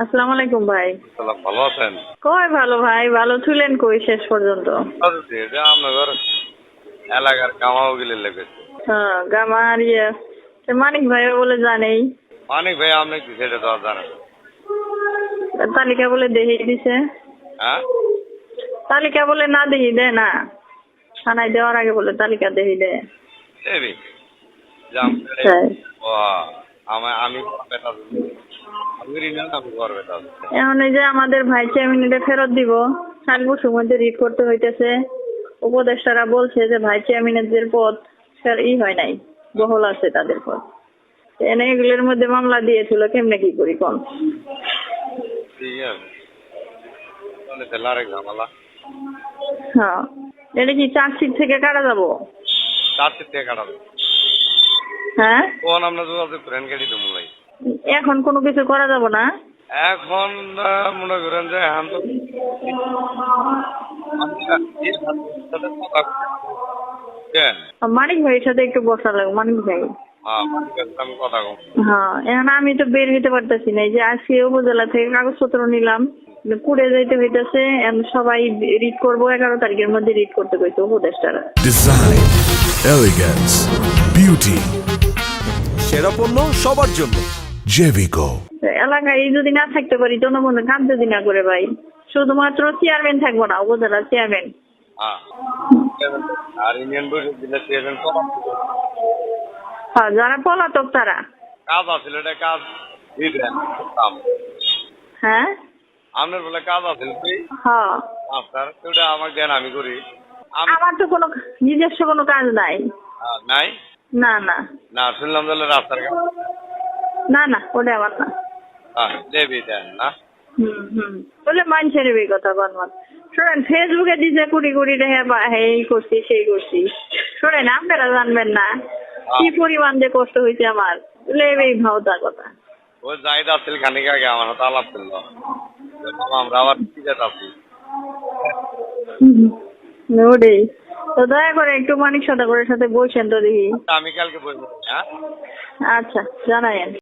আসসালামু আলাইকুম ভাই। সালাম ভালো আছেন? কয় ভালো ভাই ভালো ছিলেন কই শেষ পর্যন্ত? আচ্ছা, এটা এলাকার কামাও গেলে লেগেছে। হ্যাঁ গামার ইয়ে। মানিক ভাই বলে জানেই। মানিক ভাই আপনি কি সেটা তো আর জানেন তালিকা বলে দেখিয়ে দিছে। হ্যাঁ? তালিকা বলে না দেহি দে না। থানায় দেওয়ার আগে বলে তালিকা দেহি দেয় দেবি? জাম তাই। আমি আমি বেটা আমি রিনেন আমি ঘর বেটা এখন এই যে আমাদের ভাই চেয়ারম্যানটা ফেরত দিব সাত বছর মধ্যে রিড করতে হইতেছে। উপদেষ্টারা বলছে যে ভাই চেয়ারম্যানের পদ স্যার ই হয় নাই বহল আছে তাদের পদ। এনে এগুলোর মধ্যে মামলা দিয়েছিল কেমনে কি করি আরেক ঝামেলা। হ্যাঁ। এটা কি চার্জশিট থেকে কাটা যাব? চার সিট থেকে কাটাবে হ্যাঁ? কোন আপনার যোগাযোগ করেন গাড়ি তো মূলাই এখন কোনো কিছু করা যাব না? এখন মনে করেন যে এখন তো মানিক ভাইয়ের সাথে একটু বসা লাগবে মানিক ভাই। হ্যাঁ আমি কথা কম হ্যাঁ এখন আমি তো বের হইতে পারতেছি না এই যে আজকে উপজেলা থেকে কাগজপত্র নিলাম কুড়ে যাইতে হইতেছে সবাই রিড করব এগারো তারিখের মধ্যে রিড করতে কইছে উপদেষ্টারা। Design, elegance, beauty, সেরা পণ্য সবার জন্য. তো এলাকায় যদি না থাকতে পারি জনগণের কাজ যদি না করে ভাই শুধুমাত্র চেয়ারম্যান থাকব না উপজেলা চেয়ারম্যান হ্যাঁ আর ইউনিয়ন পরিষদ চেয়ারম্যান হ্যাঁ যারা পলাতক তারা। কাজ আছিল এটা কাজ দিবেন হ্যাঁ? আপনার বলে কাজ আছিল কি? হ্যাঁ। মাস্টার ওটা আমাকে দেন আমি করি। আমার তো কোনো নিজস্ব কোনো কাজ নাই। নাই? না না। না শুনলাম তাহলে রাস্তার কাজ না না ওটা আমার না। দেবি দেন না? হুম হুম। বলে মানুষের এই কথা বানমান শোনেন ফেসবুকে দিছে কুড়ি কুড়ি টাকা বা এই করছি সেই করছি। শোনেন আপনারা জানবেন না কি পরিমাণ যে কষ্ট হয়েছে আমার। বলে ভাওতা কথা। ওই যাই আসছিল খানিক আগে আমার হাতে আলাপ ছিল আমরা আবার কি যেতে আছি ওটাই। তো দয়া করে একটু মানিক সাদা করে সাথে বলছেন তো দেখি। আমি কালকে বলব হ্যাঁ? আচ্ছা জানায়েন।